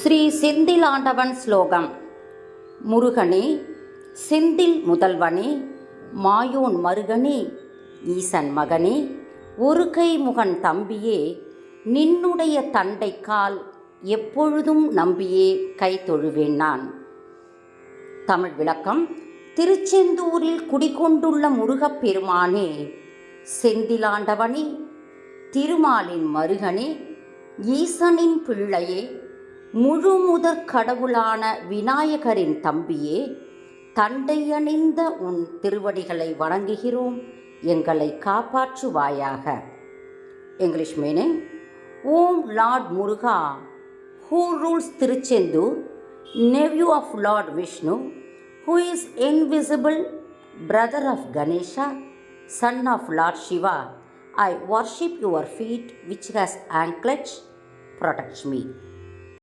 ஸ்ரீ செந்திலாண்டவன் ஸ்லோகம். முருகனே செந்தில் முதல்வனே மாயோன் மருகனே ஈசன் மகனே ஒரு கை முகன் தம்பியே நின்னுடைய தண்டை கால் எப்பொழுதும் நம்பியே கை தொழுவேன் நான். தமிழ் விளக்கம். திருச்செந்தூரில் குடிகொண்டுள்ள முருகப்பெருமானே செந்திலாண்டவனே திருமாலின் மருகனே ஈசனின் பிள்ளையே முழுமுதற் கடவுளான விநாயகரின் தம்பியே தண்டையணிந்த உன் திருவடிகளை வணங்குகிறோம் எங்களை காப்பாற்றுவாயாக English meaning Om lord Muruga who rules Tiruchendur, nephew of Lord Vishnu, who is invisible, brother of Ganesha, son of Lord Shiva, I worship your feet which has anklets, protect me.